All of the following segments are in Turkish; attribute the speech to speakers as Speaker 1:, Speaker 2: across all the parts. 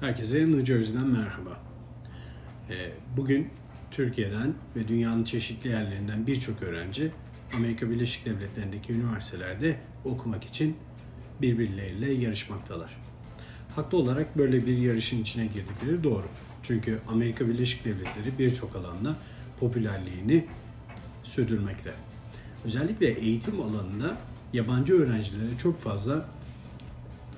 Speaker 1: Herkese New Jersey'den merhaba. Ee, Bugün Türkiye'den ve dünyanın çeşitli yerlerinden birçok öğrenci Amerika Birleşik Devletleri'ndeki üniversitelerde okumak için birbirleriyle yarışmaktalar. Haklı olarak böyle bir yarışın içine girdikleri doğru. Çünkü Amerika Birleşik Devletleri birçok alanda popülerliğini sürdürmekte. Özellikle eğitim alanında yabancı öğrencilere çok fazla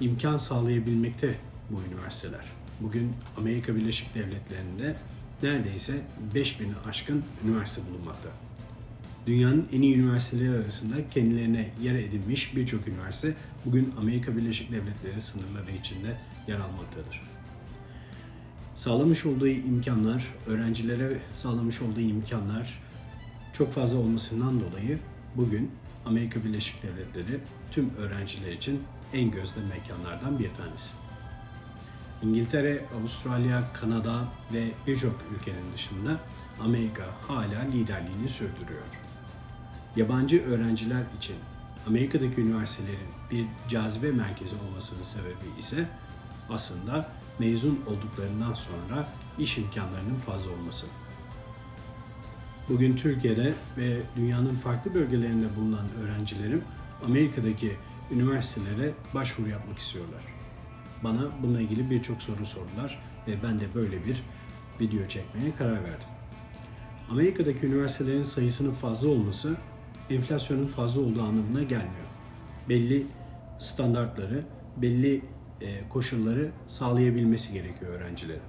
Speaker 1: imkan sağlayabilmekte bu üniversiteler. Bugün Amerika Birleşik Devletleri'nde neredeyse 5000'i aşkın üniversite bulunmakta. Dünyanın en iyi üniversiteleri arasında kendilerine yer edinmiş birçok üniversite bugün Amerika Birleşik Devletleri sınırları içinde yer almaktadır. Sağlamış olduğu imkanlar, öğrencilere sağlamış olduğu imkanlar çok fazla olmasından dolayı bugün Amerika Birleşik Devletleri tüm öğrenciler için en gözde mekanlardan bir tanesi. İngiltere, Avustralya, Kanada ve birçok ülkenin dışında Amerika hala liderliğini sürdürüyor. Yabancı öğrenciler için Amerika'daki üniversitelerin bir cazibe merkezi olmasının sebebi ise aslında mezun olduklarından sonra iş imkanlarının fazla olması. Bugün Türkiye'de ve dünyanın farklı bölgelerinde bulunan öğrencilerim Amerika'daki üniversitelere başvuru yapmak istiyorlar. Bana bununla ilgili birçok soru sordular ve ben de böyle bir video çekmeye karar verdim. Amerika'daki üniversitelerin sayısının fazla olması enflasyonun fazla olduğu anlamına gelmiyor. Belli standartları, belli e, koşulları sağlayabilmesi gerekiyor öğrencilerin.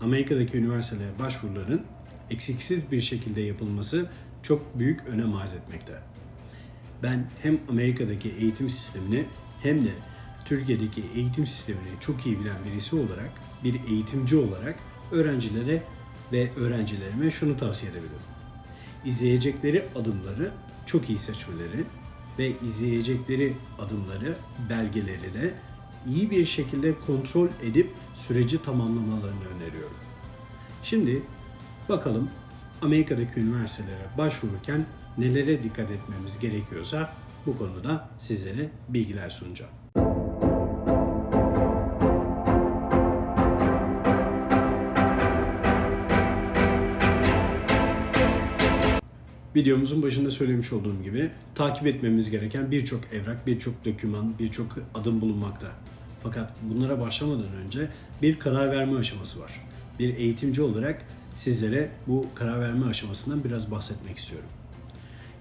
Speaker 1: Amerika'daki üniversitelere başvuruların eksiksiz bir şekilde yapılması çok büyük önem arz etmekte. Ben hem Amerika'daki eğitim sistemini hem de Türkiye'deki eğitim sistemini çok iyi bilen birisi olarak, bir eğitimci olarak öğrencilere ve öğrencilerime şunu tavsiye edebilirim. İzleyecekleri adımları çok iyi seçmeleri ve izleyecekleri adımları, belgeleri de iyi bir şekilde kontrol edip süreci tamamlamalarını öneriyorum. Şimdi bakalım Amerika'daki üniversitelere başvururken nelere dikkat etmemiz gerekiyorsa bu konuda sizlere bilgiler sunacağım. Videomuzun başında söylemiş olduğum gibi takip etmemiz gereken birçok evrak, birçok doküman, birçok adım bulunmakta. Fakat bunlara başlamadan önce bir karar verme aşaması var. Bir eğitimci olarak sizlere bu karar verme aşamasından biraz bahsetmek istiyorum.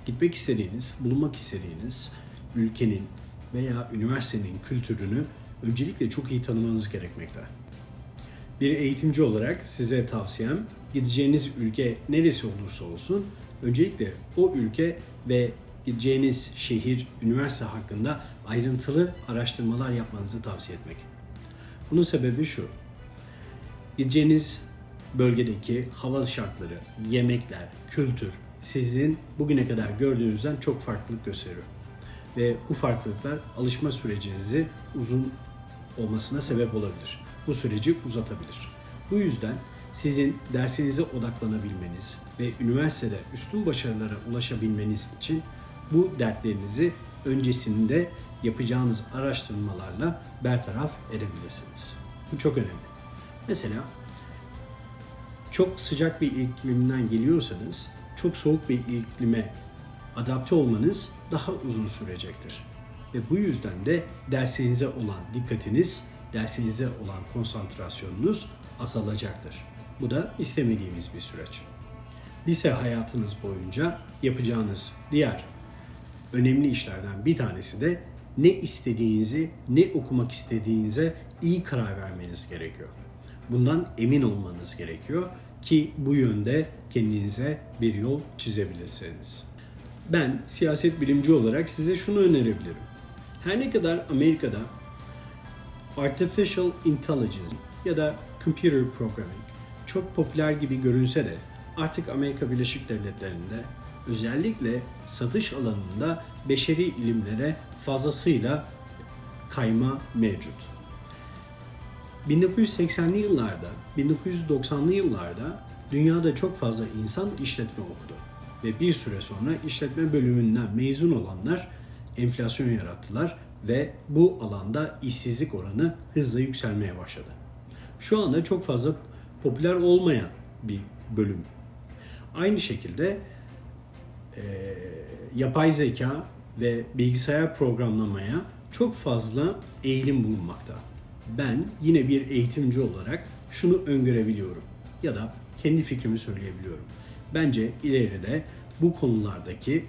Speaker 1: Gitmek istediğiniz, bulunmak istediğiniz ülkenin veya üniversitenin kültürünü öncelikle çok iyi tanımanız gerekmekte. Bir eğitimci olarak size tavsiyem gideceğiniz ülke neresi olursa olsun öncelikle o ülke ve gideceğiniz şehir, üniversite hakkında ayrıntılı araştırmalar yapmanızı tavsiye etmek. Bunun sebebi şu. Gideceğiniz bölgedeki hava şartları, yemekler, kültür sizin bugüne kadar gördüğünüzden çok farklılık gösteriyor. Ve bu farklılıklar alışma sürecinizi uzun olmasına sebep olabilir. Bu süreci uzatabilir. Bu yüzden sizin dersinize odaklanabilmeniz ve üniversitede üstün başarılara ulaşabilmeniz için bu dertlerinizi öncesinde yapacağınız araştırmalarla bertaraf edebilirsiniz. Bu çok önemli. Mesela çok sıcak bir iklimden geliyorsanız çok soğuk bir iklime adapte olmanız daha uzun sürecektir. Ve bu yüzden de dersinize olan dikkatiniz, dersinize olan konsantrasyonunuz azalacaktır. Bu da istemediğimiz bir süreç. Lise hayatınız boyunca yapacağınız diğer önemli işlerden bir tanesi de ne istediğinizi, ne okumak istediğinize iyi karar vermeniz gerekiyor. Bundan emin olmanız gerekiyor ki bu yönde kendinize bir yol çizebilirsiniz. Ben siyaset bilimci olarak size şunu önerebilirim. Her ne kadar Amerika'da Artificial Intelligence ya da Computer Programming çok popüler gibi görünse de artık Amerika Birleşik Devletleri'nde özellikle satış alanında beşeri ilimlere fazlasıyla kayma mevcut. 1980'li yıllarda, 1990'lı yıllarda dünyada çok fazla insan işletme okudu. Ve bir süre sonra işletme bölümünden mezun olanlar enflasyon yarattılar ve bu alanda işsizlik oranı hızla yükselmeye başladı. şu anda çok fazla popüler olmayan bir bölüm. Aynı şekilde e, yapay zeka ve bilgisayar programlamaya çok fazla eğilim bulunmakta. Ben yine bir eğitimci olarak şunu öngörebiliyorum ya da kendi fikrimi söyleyebiliyorum. Bence ileride bu konulardaki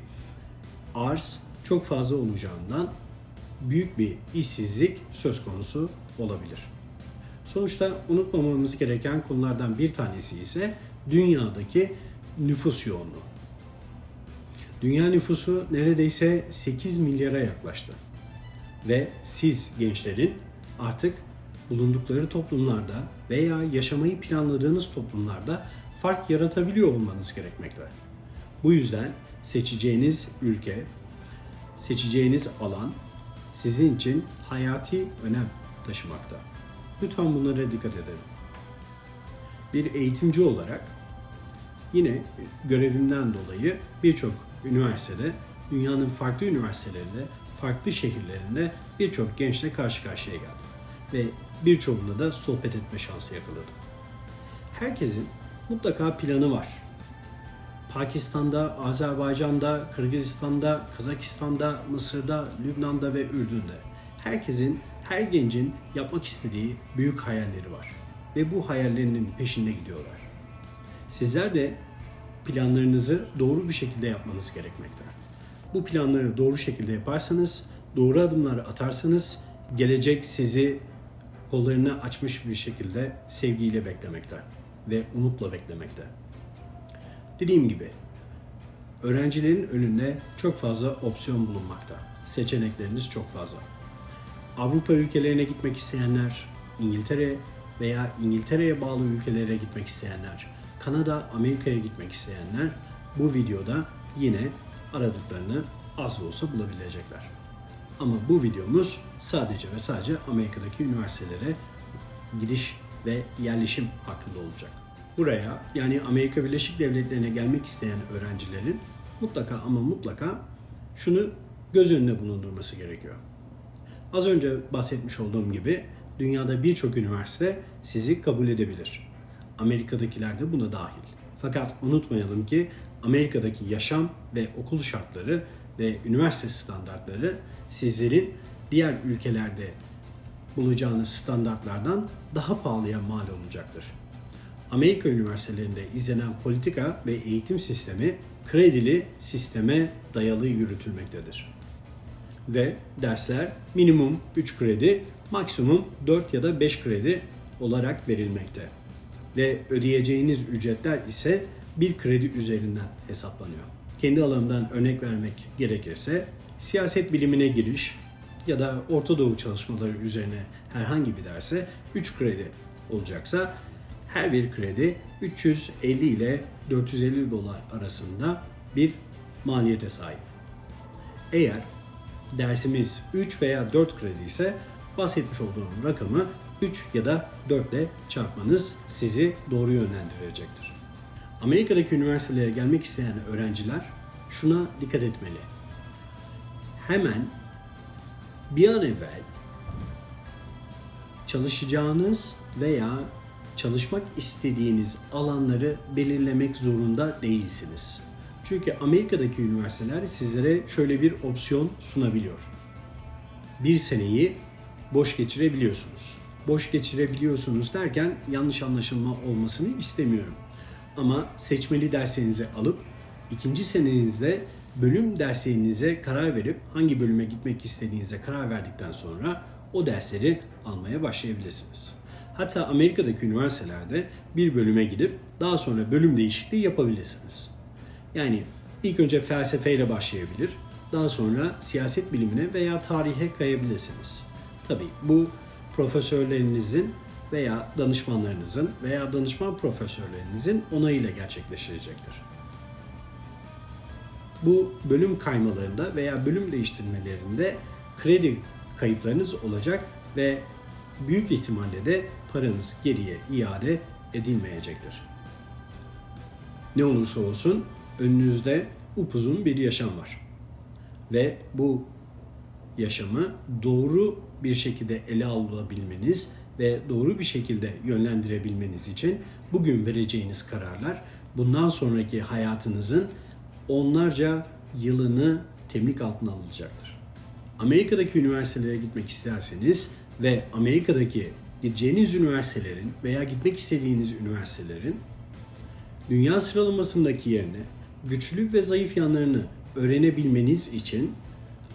Speaker 1: arz çok fazla olacağından büyük bir işsizlik söz konusu olabilir. Sonuçta unutmamamız gereken konulardan bir tanesi ise dünyadaki nüfus yoğunluğu. Dünya nüfusu neredeyse 8 milyara yaklaştı. Ve siz gençlerin artık bulundukları toplumlarda veya yaşamayı planladığınız toplumlarda fark yaratabiliyor olmanız gerekmekte. Bu yüzden seçeceğiniz ülke, seçeceğiniz alan sizin için hayati önem taşımakta. Lütfen bunlara dikkat edelim. Bir eğitimci olarak yine görevimden dolayı birçok üniversitede, dünyanın farklı üniversitelerinde, farklı şehirlerinde birçok gençle karşı karşıya geldim. Ve birçoğunda da sohbet etme şansı yakaladım. Herkesin mutlaka planı var. Pakistan'da, Azerbaycan'da, Kırgızistan'da, Kazakistan'da, Mısır'da, Lübnan'da ve Ürdün'de. Herkesin, her gencin yapmak istediği büyük hayalleri var. Ve bu hayallerinin peşinde gidiyorlar. Sizler de planlarınızı doğru bir şekilde yapmanız gerekmekte. Bu planları doğru şekilde yaparsanız, doğru adımları atarsanız gelecek sizi kollarını açmış bir şekilde sevgiyle beklemekte ve umutla beklemekte. Dediğim gibi öğrencilerin önünde çok fazla opsiyon bulunmakta. Seçenekleriniz çok fazla. Avrupa ülkelerine gitmek isteyenler, İngiltere veya İngiltere'ye bağlı ülkelere gitmek isteyenler, Kanada, Amerika'ya gitmek isteyenler bu videoda yine aradıklarını az da olsa bulabilecekler. Ama bu videomuz sadece ve sadece Amerika'daki üniversitelere gidiş ve yerleşim hakkında olacak. Buraya yani Amerika Birleşik Devletleri'ne gelmek isteyen öğrencilerin mutlaka ama mutlaka şunu göz önüne bulundurması gerekiyor. Az önce bahsetmiş olduğum gibi dünyada birçok üniversite sizi kabul edebilir. Amerika'dakiler de buna dahil. Fakat unutmayalım ki Amerika'daki yaşam ve okul şartları ve üniversite standartları sizlerin diğer ülkelerde bulacağınız standartlardan daha pahalıya mal olacaktır. Amerika üniversitelerinde izlenen politika ve eğitim sistemi kredili sisteme dayalı yürütülmektedir. Ve dersler minimum 3 kredi, maksimum 4 ya da 5 kredi olarak verilmekte. Ve ödeyeceğiniz ücretler ise bir kredi üzerinden hesaplanıyor. Kendi alanımdan örnek vermek gerekirse siyaset bilimine giriş ya da Orta Doğu çalışmaları üzerine herhangi bir derse 3 kredi olacaksa her bir kredi 350 ile 450 dolar arasında bir maliyete sahip. Eğer dersimiz 3 veya 4 kredi ise bahsetmiş olduğum rakamı 3 ya da 4 ile çarpmanız sizi doğru yönlendirecektir. Amerika'daki üniversitelere gelmek isteyen öğrenciler şuna dikkat etmeli. Hemen bir an evvel çalışacağınız veya çalışmak istediğiniz alanları belirlemek zorunda değilsiniz. Çünkü Amerika'daki üniversiteler sizlere şöyle bir opsiyon sunabiliyor. Bir seneyi boş geçirebiliyorsunuz. Boş geçirebiliyorsunuz derken yanlış anlaşılma olmasını istemiyorum. Ama seçmeli derslerinizi alıp ikinci senenizde bölüm derslerinize karar verip hangi bölüme gitmek istediğinize karar verdikten sonra o dersleri almaya başlayabilirsiniz. Hatta Amerika'daki üniversitelerde bir bölüme gidip daha sonra bölüm değişikliği yapabilirsiniz. Yani ilk önce felsefeyle başlayabilir, daha sonra siyaset bilimine veya tarihe kayabilirsiniz. Tabii bu profesörlerinizin veya danışmanlarınızın veya danışman profesörlerinizin onayıyla gerçekleşecektir. Bu bölüm kaymalarında veya bölüm değiştirmelerinde kredi kayıplarınız olacak ve büyük ihtimalle de paranız geriye iade edilmeyecektir. Ne olursa olsun önünüzde upuzun bir yaşam var. Ve bu yaşamı doğru bir şekilde ele alabilmeniz ve doğru bir şekilde yönlendirebilmeniz için bugün vereceğiniz kararlar bundan sonraki hayatınızın onlarca yılını temlik altına alacaktır. Amerika'daki üniversitelere gitmek isterseniz ve Amerika'daki gideceğiniz üniversitelerin veya gitmek istediğiniz üniversitelerin dünya sıralamasındaki yerini, güçlü ve zayıf yanlarını öğrenebilmeniz için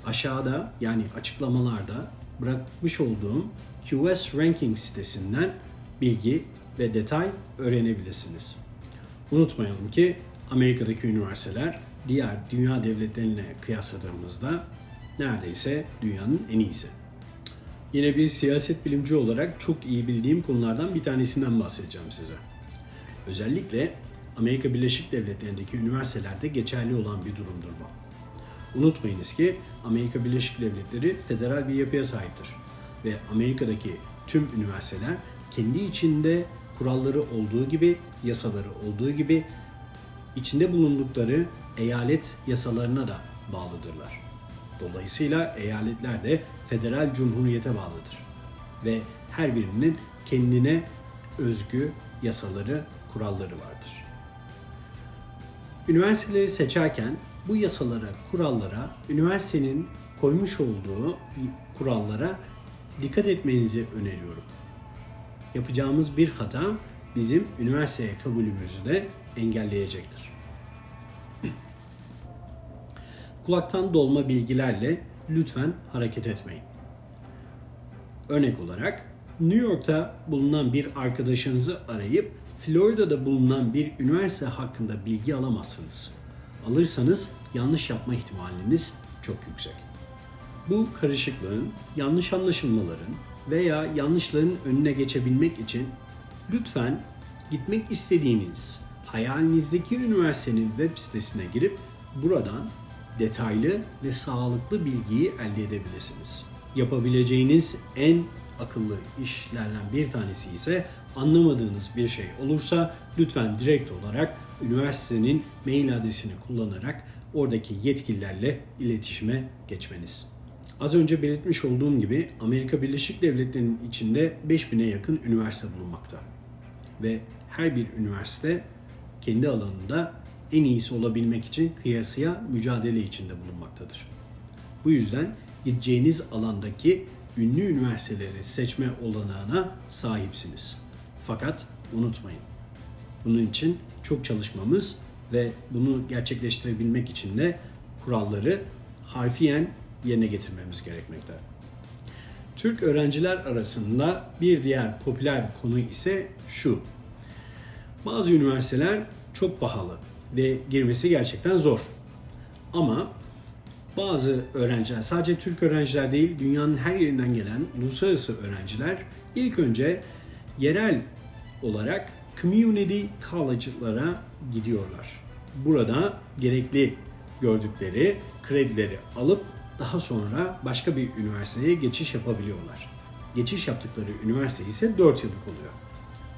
Speaker 1: aşağıda yani açıklamalarda bırakmış olduğum QS Ranking sitesinden bilgi ve detay öğrenebilirsiniz. Unutmayalım ki Amerika'daki üniversiteler diğer dünya devletlerine kıyasladığımızda neredeyse dünyanın en iyisi. Yine bir siyaset bilimci olarak çok iyi bildiğim konulardan bir tanesinden bahsedeceğim size. Özellikle Amerika Birleşik Devletleri'ndeki üniversitelerde geçerli olan bir durumdur bu. Unutmayınız ki Amerika Birleşik Devletleri federal bir yapıya sahiptir ve Amerika'daki tüm üniversiteler kendi içinde kuralları olduğu gibi, yasaları olduğu gibi içinde bulundukları eyalet yasalarına da bağlıdırlar. Dolayısıyla eyaletler de federal cumhuriyete bağlıdır ve her birinin kendine özgü yasaları, kuralları vardır. Üniversiteleri seçerken bu yasalara, kurallara, üniversitenin koymuş olduğu kurallara dikkat etmenizi öneriyorum. Yapacağımız bir hata bizim üniversiteye kabulümüzü de engelleyecektir. Kulaktan dolma bilgilerle lütfen hareket etmeyin. Örnek olarak New York'ta bulunan bir arkadaşınızı arayıp Florida'da bulunan bir üniversite hakkında bilgi alamazsınız. Alırsanız yanlış yapma ihtimaliniz çok yüksek. Bu karışıklığın, yanlış anlaşılmaların veya yanlışların önüne geçebilmek için lütfen gitmek istediğiniz hayalinizdeki üniversitenin web sitesine girip buradan detaylı ve sağlıklı bilgiyi elde edebilirsiniz. Yapabileceğiniz en akıllı işlerden bir tanesi ise anlamadığınız bir şey olursa lütfen direkt olarak üniversitenin mail adresini kullanarak oradaki yetkililerle iletişime geçmeniz. Az önce belirtmiş olduğum gibi Amerika Birleşik Devletleri'nin içinde 5000'e yakın üniversite bulunmakta. Ve her bir üniversite kendi alanında en iyisi olabilmek için kıyasıya mücadele içinde bulunmaktadır. Bu yüzden gideceğiniz alandaki ünlü üniversiteleri seçme olanağına sahipsiniz. Fakat unutmayın. Bunun için çok çalışmamız ve bunu gerçekleştirebilmek için de kuralları harfiyen yerine getirmemiz gerekmekte. Türk öğrenciler arasında bir diğer popüler konu ise şu. Bazı üniversiteler çok pahalı ve girmesi gerçekten zor. Ama bazı öğrenciler, sadece Türk öğrenciler değil, dünyanın her yerinden gelen uluslararası öğrenciler ilk önce yerel olarak community college'lara gidiyorlar. Burada gerekli gördükleri kredileri alıp daha sonra başka bir üniversiteye geçiş yapabiliyorlar. Geçiş yaptıkları üniversite ise 4 yıllık oluyor.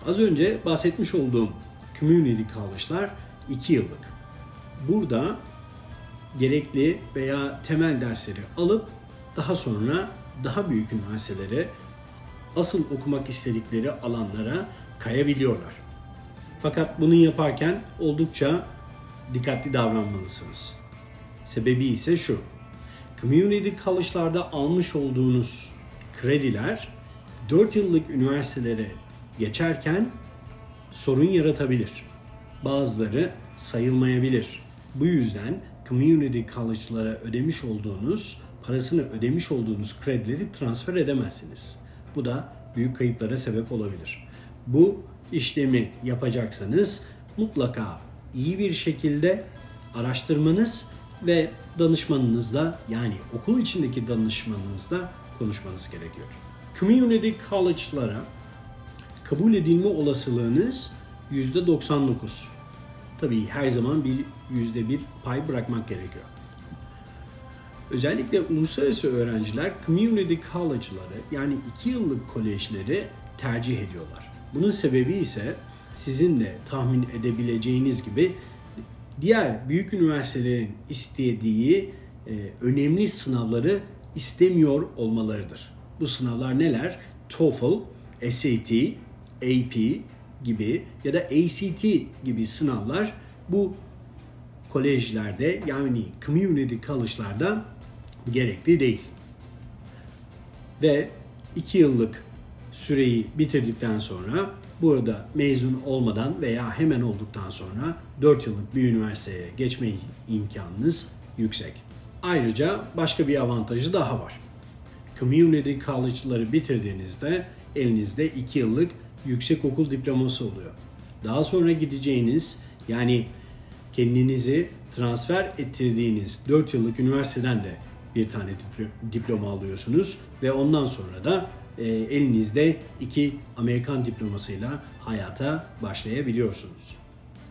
Speaker 1: Az önce bahsetmiş olduğum community college'lar 2 yıllık. Burada gerekli veya temel dersleri alıp daha sonra daha büyük üniversitelere asıl okumak istedikleri alanlara kayabiliyorlar. Fakat bunu yaparken oldukça dikkatli davranmalısınız. Sebebi ise şu. Community college'larda almış olduğunuz krediler 4 yıllık üniversitelere geçerken sorun yaratabilir. Bazıları sayılmayabilir. Bu yüzden community college'lara ödemiş olduğunuz, parasını ödemiş olduğunuz kredileri transfer edemezsiniz. Bu da büyük kayıplara sebep olabilir. Bu işlemi yapacaksanız mutlaka iyi bir şekilde araştırmanız ve danışmanınızla yani okul içindeki danışmanınızla konuşmanız gerekiyor. Community college'lara kabul edilme olasılığınız %99. Tabii her zaman bir yüzde bir pay bırakmak gerekiyor. Özellikle uluslararası öğrenciler community college'ları yani 2 yıllık kolejleri tercih ediyorlar. Bunun sebebi ise sizin de tahmin edebileceğiniz gibi diğer büyük üniversitelerin istediği e, önemli sınavları istemiyor olmalarıdır. Bu sınavlar neler? TOEFL, SAT, AP gibi ya da ACT gibi sınavlar bu kolejlerde yani community college'larda gerekli değil. Ve 2 yıllık süreyi bitirdikten sonra burada mezun olmadan veya hemen olduktan sonra 4 yıllık bir üniversiteye geçme imkanınız yüksek. Ayrıca başka bir avantajı daha var. Community college'ları bitirdiğinizde elinizde 2 yıllık yüksek okul diploması oluyor. Daha sonra gideceğiniz yani kendinizi transfer ettirdiğiniz 4 yıllık üniversiteden de bir tane diplo- diploma alıyorsunuz ve ondan sonra da e, elinizde iki Amerikan diplomasıyla hayata başlayabiliyorsunuz.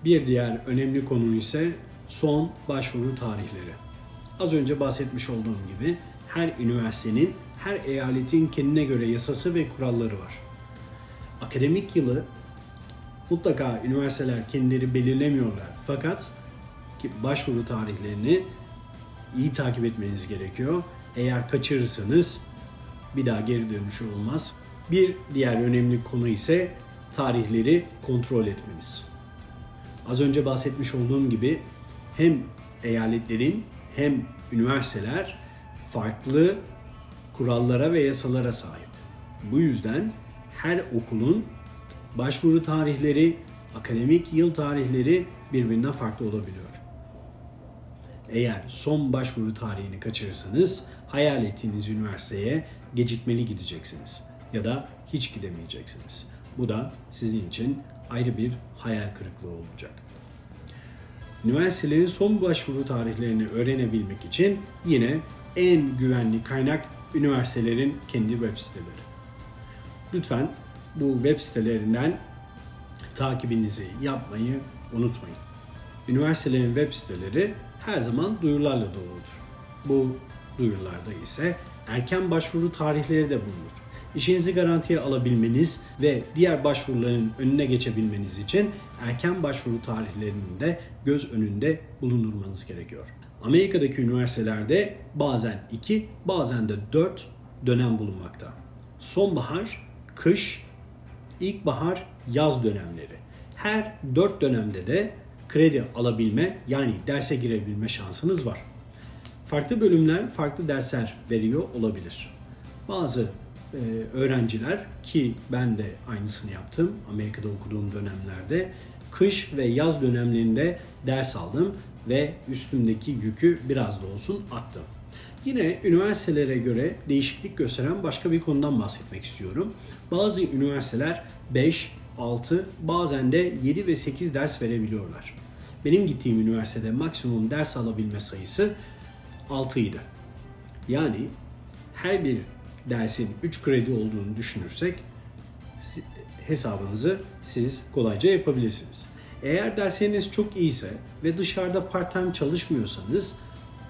Speaker 1: Bir diğer önemli konu ise son başvuru tarihleri. Az önce bahsetmiş olduğum gibi her üniversitenin, her eyaletin kendine göre yasası ve kuralları var. Akademik yılı mutlaka üniversiteler kendileri belirlemiyorlar. Fakat ki başvuru tarihlerini iyi takip etmeniz gerekiyor. Eğer kaçırırsanız bir daha geri dönüşü olmaz. Bir diğer önemli konu ise tarihleri kontrol etmeniz. Az önce bahsetmiş olduğum gibi hem eyaletlerin hem üniversiteler farklı kurallara ve yasalara sahip. Bu yüzden her okulun başvuru tarihleri, akademik yıl tarihleri birbirinden farklı olabiliyor. Eğer son başvuru tarihini kaçırırsanız hayal ettiğiniz üniversiteye gecikmeli gideceksiniz ya da hiç gidemeyeceksiniz. Bu da sizin için ayrı bir hayal kırıklığı olacak. Üniversitelerin son başvuru tarihlerini öğrenebilmek için yine en güvenli kaynak üniversitelerin kendi web siteleri. Lütfen bu web sitelerinden takibinizi yapmayı unutmayın. Üniversitelerin web siteleri her zaman duyurularla doludur. Bu duyurularda ise erken başvuru tarihleri de bulunur. İşinizi garantiye alabilmeniz ve diğer başvuruların önüne geçebilmeniz için erken başvuru tarihlerini de göz önünde bulundurmanız gerekiyor. Amerika'daki üniversitelerde bazen 2, bazen de 4 dönem bulunmakta. Sonbahar, kış, ilkbahar, yaz dönemleri. Her 4 dönemde de kredi alabilme yani derse girebilme şansınız var. Farklı bölümler farklı dersler veriyor olabilir. Bazı e, öğrenciler ki ben de aynısını yaptım Amerika'da okuduğum dönemlerde kış ve yaz dönemlerinde ders aldım ve üstümdeki yükü biraz da olsun attım. Yine üniversitelere göre değişiklik gösteren başka bir konudan bahsetmek istiyorum. Bazı üniversiteler 5, 6, bazen de 7 ve 8 ders verebiliyorlar. Benim gittiğim üniversitede maksimum ders alabilme sayısı 6 idi. Yani her bir dersin 3 kredi olduğunu düşünürsek hesabınızı siz kolayca yapabilirsiniz. Eğer dersleriniz çok iyiyse ve dışarıda part-time çalışmıyorsanız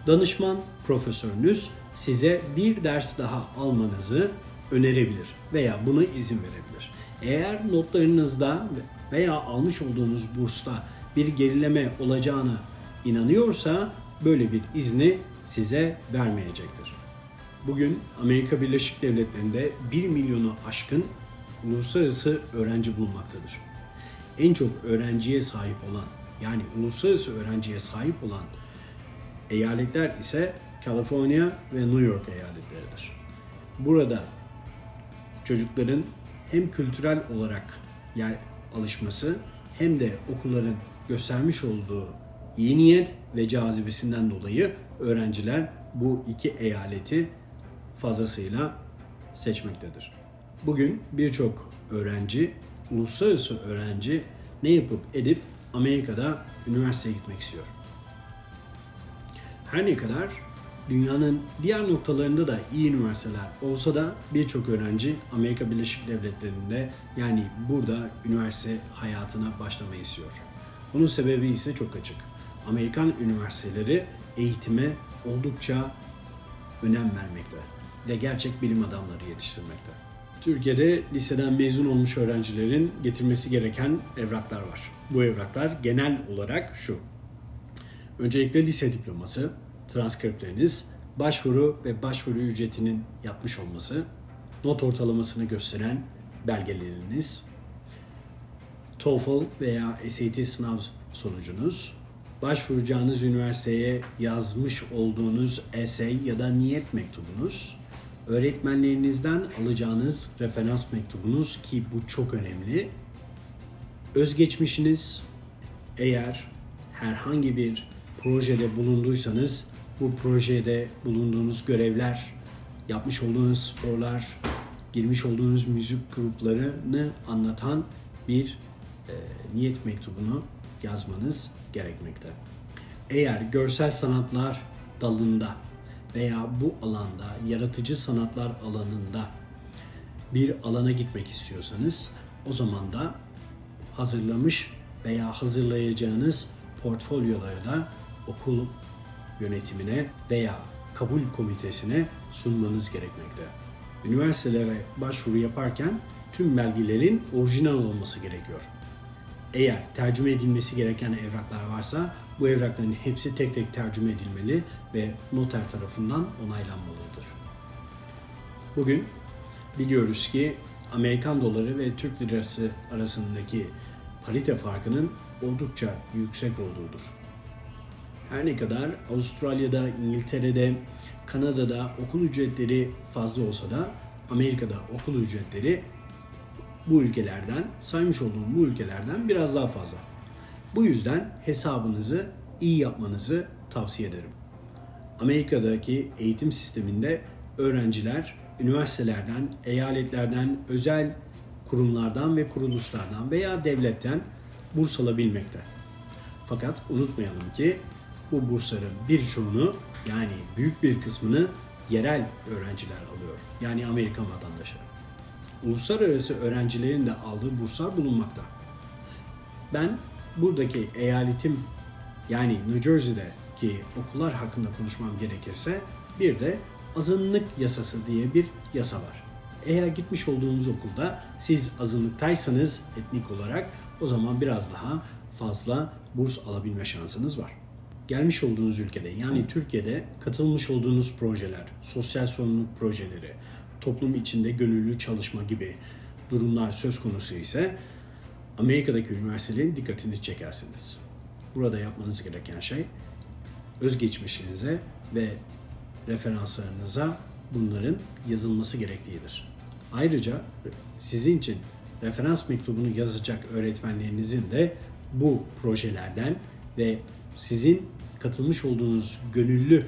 Speaker 1: danışman profesörünüz size bir ders daha almanızı önerebilir veya buna izin verebilir. Eğer notlarınızda veya almış olduğunuz bursta bir gerileme olacağına inanıyorsa böyle bir izni size vermeyecektir. Bugün Amerika Birleşik Devletleri'nde 1 milyonu aşkın uluslararası öğrenci bulunmaktadır. En çok öğrenciye sahip olan yani uluslararası öğrenciye sahip olan eyaletler ise Kaliforniya ve New York eyaletleridir. Burada çocukların hem kültürel olarak yer alışması hem de okulların göstermiş olduğu iyi niyet ve cazibesinden dolayı öğrenciler bu iki eyaleti fazlasıyla seçmektedir. Bugün birçok öğrenci, uluslararası öğrenci ne yapıp edip Amerika'da üniversiteye gitmek istiyor. Her ne kadar dünyanın diğer noktalarında da iyi üniversiteler olsa da birçok öğrenci Amerika Birleşik Devletleri'nde yani burada üniversite hayatına başlamayı istiyor. Bunun sebebi ise çok açık. Amerikan üniversiteleri eğitime oldukça önem vermekte ve gerçek bilim adamları yetiştirmekte. Türkiye'de liseden mezun olmuş öğrencilerin getirmesi gereken evraklar var. Bu evraklar genel olarak şu. Öncelikle lise diploması, transkriptleriniz, başvuru ve başvuru ücretinin yatmış olması, not ortalamasını gösteren belgeleriniz, TOEFL veya SAT sınav sonucunuz, başvuracağınız üniversiteye yazmış olduğunuz essay ya da niyet mektubunuz, öğretmenlerinizden alacağınız referans mektubunuz ki bu çok önemli, özgeçmişiniz, eğer herhangi bir projede bulunduysanız bu projede bulunduğunuz görevler, yapmış olduğunuz sporlar, girmiş olduğunuz müzik gruplarını anlatan bir e, niyet mektubunu yazmanız gerekmekte. Eğer görsel sanatlar dalında veya bu alanda yaratıcı sanatlar alanında bir alana gitmek istiyorsanız o zaman da hazırlamış veya hazırlayacağınız portfolyoları okul yönetimine veya kabul komitesine sunmanız gerekmekte. Üniversitelere başvuru yaparken tüm belgelerin orijinal olması gerekiyor. Eğer tercüme edilmesi gereken evraklar varsa bu evrakların hepsi tek tek tercüme edilmeli ve noter tarafından onaylanmalıdır. Bugün biliyoruz ki Amerikan doları ve Türk lirası arasındaki parite farkının oldukça yüksek olduğudur. Her ne kadar Avustralya'da, İngiltere'de, Kanada'da okul ücretleri fazla olsa da Amerika'da okul ücretleri bu ülkelerden, saymış olduğum bu ülkelerden biraz daha fazla. Bu yüzden hesabınızı iyi yapmanızı tavsiye ederim. Amerika'daki eğitim sisteminde öğrenciler üniversitelerden, eyaletlerden, özel kurumlardan ve kuruluşlardan veya devletten burs alabilmekte. Fakat unutmayalım ki bu bursların birçoğunu yani büyük bir kısmını yerel öğrenciler alıyor. Yani Amerikan vatandaşı. Uluslararası öğrencilerin de aldığı burslar bulunmakta. Ben buradaki eyaletim yani New Jersey'deki okullar hakkında konuşmam gerekirse bir de azınlık yasası diye bir yasa var. Eğer gitmiş olduğunuz okulda siz azınlıktaysanız etnik olarak o zaman biraz daha fazla burs alabilme şansınız var. Gelmiş olduğunuz ülkede yani Türkiye'de katılmış olduğunuz projeler, sosyal sorumluluk projeleri, toplum içinde gönüllü çalışma gibi durumlar söz konusu ise Amerika'daki üniversitelerin dikkatini çekersiniz. Burada yapmanız gereken şey özgeçmişinize ve referanslarınıza bunların yazılması gerektiğidir. Ayrıca sizin için referans mektubunu yazacak öğretmenlerinizin de bu projelerden ve sizin katılmış olduğunuz gönüllü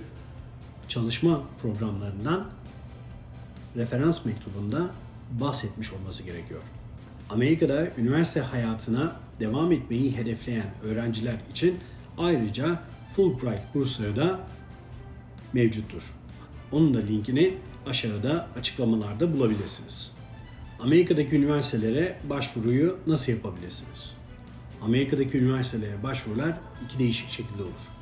Speaker 1: çalışma programlarından referans mektubunda bahsetmiş olması gerekiyor. Amerika'da üniversite hayatına devam etmeyi hedefleyen öğrenciler için ayrıca Fulbright bursları da mevcuttur. Onun da linkini aşağıda açıklamalarda bulabilirsiniz. Amerika'daki üniversitelere başvuruyu nasıl yapabilirsiniz? Amerika'daki üniversitelere başvurular iki değişik şekilde olur.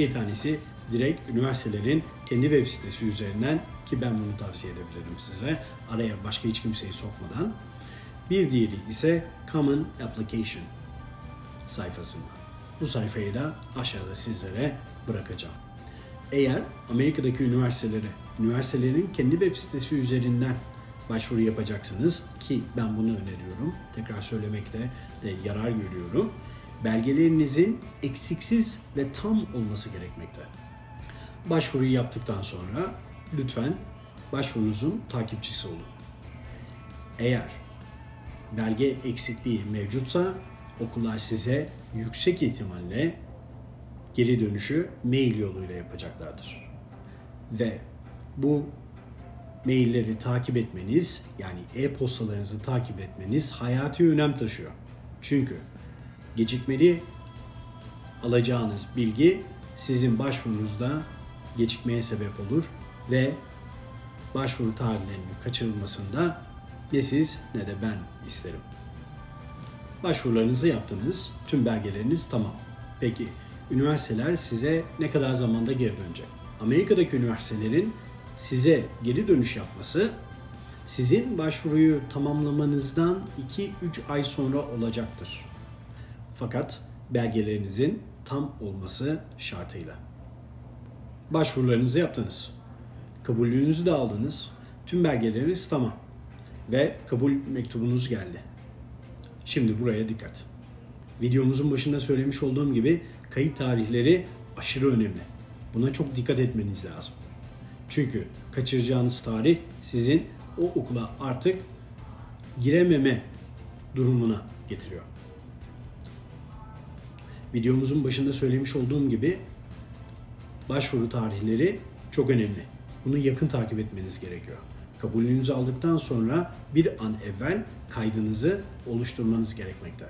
Speaker 1: Bir tanesi direkt üniversitelerin kendi web sitesi üzerinden ki ben bunu tavsiye edebilirim size araya başka hiç kimseyi sokmadan. Bir diğeri ise Common Application sayfasında. Bu sayfayı da aşağıda sizlere bırakacağım. Eğer Amerika'daki üniversitelere, üniversitelerin kendi web sitesi üzerinden başvuru yapacaksınız ki ben bunu öneriyorum. Tekrar söylemekte yarar görüyorum. Belgelerinizin eksiksiz ve tam olması gerekmekte. Başvuruyu yaptıktan sonra lütfen başvurunuzun takipçisi olun. Eğer belge eksikliği mevcutsa okullar size yüksek ihtimalle geri dönüşü mail yoluyla yapacaklardır. Ve bu mailleri takip etmeniz yani e-postalarınızı takip etmeniz hayati önem taşıyor. Çünkü gecikmeli alacağınız bilgi sizin başvurunuzda gecikmeye sebep olur ve başvuru tarihlerinin kaçırılmasında ne siz ne de ben isterim. Başvurularınızı yaptınız, tüm belgeleriniz tamam. Peki üniversiteler size ne kadar zamanda geri dönecek? Amerika'daki üniversitelerin size geri dönüş yapması sizin başvuruyu tamamlamanızdan 2-3 ay sonra olacaktır. Fakat belgelerinizin tam olması şartıyla. Başvurularınızı yaptınız. Kabulünüzü de aldınız. Tüm belgeleriniz tamam. ve kabul mektubunuz geldi. Şimdi buraya dikkat. Videomuzun başında söylemiş olduğum gibi kayıt tarihleri aşırı önemli. Buna çok dikkat etmeniz lazım. Çünkü kaçıracağınız tarih sizin o okula artık girememe durumuna getiriyor. Videomuzun başında söylemiş olduğum gibi başvuru tarihleri çok önemli. Bunu yakın takip etmeniz gerekiyor. Kabulünüzü aldıktan sonra bir an evvel kaydınızı oluşturmanız gerekmekte.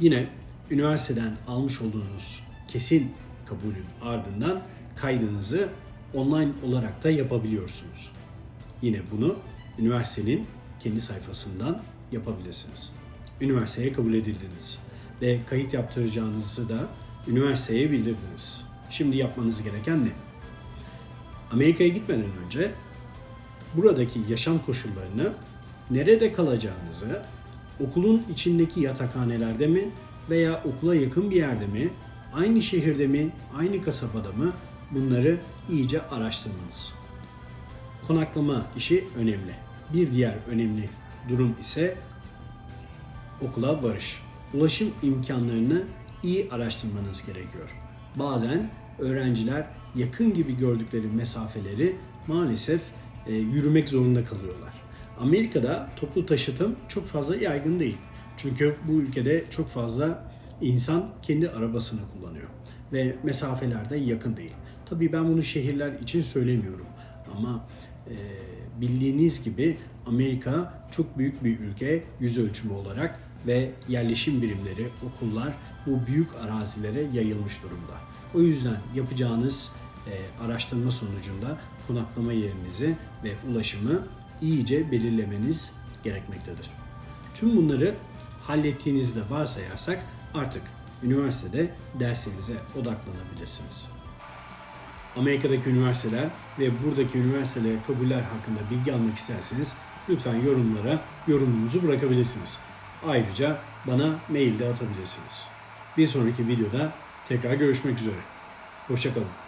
Speaker 1: Yine üniversiteden almış olduğunuz kesin kabulün ardından kaydınızı online olarak da yapabiliyorsunuz. Yine bunu üniversitenin kendi sayfasından yapabilirsiniz. Üniversiteye kabul edildiniz ve kayıt yaptıracağınızı da üniversiteye bildirdiniz. Şimdi yapmanız gereken ne? Amerika'ya gitmeden önce buradaki yaşam koşullarını, nerede kalacağınızı, okulun içindeki yatakhanelerde mi veya okula yakın bir yerde mi, aynı şehirde mi, aynı kasabada mı bunları iyice araştırmanız. Konaklama işi önemli. Bir diğer önemli durum ise okula varış. Ulaşım imkanlarını iyi araştırmanız gerekiyor. Bazen öğrenciler yakın gibi gördükleri mesafeleri maalesef e, yürümek zorunda kalıyorlar. Amerika'da toplu taşıtım çok fazla yaygın değil. Çünkü bu ülkede çok fazla insan kendi arabasını kullanıyor ve mesafeler de yakın değil. Tabii ben bunu şehirler için söylemiyorum ama e, bildiğiniz gibi Amerika çok büyük bir ülke yüz ölçümü olarak ve yerleşim birimleri, okullar bu büyük arazilere yayılmış durumda. O yüzden yapacağınız e, araştırma sonucunda konaklama yerinizi ve ulaşımı iyice belirlemeniz gerekmektedir. Tüm bunları hallettiğinizde varsayarsak artık üniversitede derslerinize odaklanabilirsiniz. Amerika'daki üniversiteler ve buradaki üniversitelere kabuller hakkında bilgi almak isterseniz lütfen yorumlara yorumunuzu bırakabilirsiniz. Ayrıca bana mail de atabilirsiniz. Bir sonraki videoda tekrar görüşmek üzere. Hoşçakalın.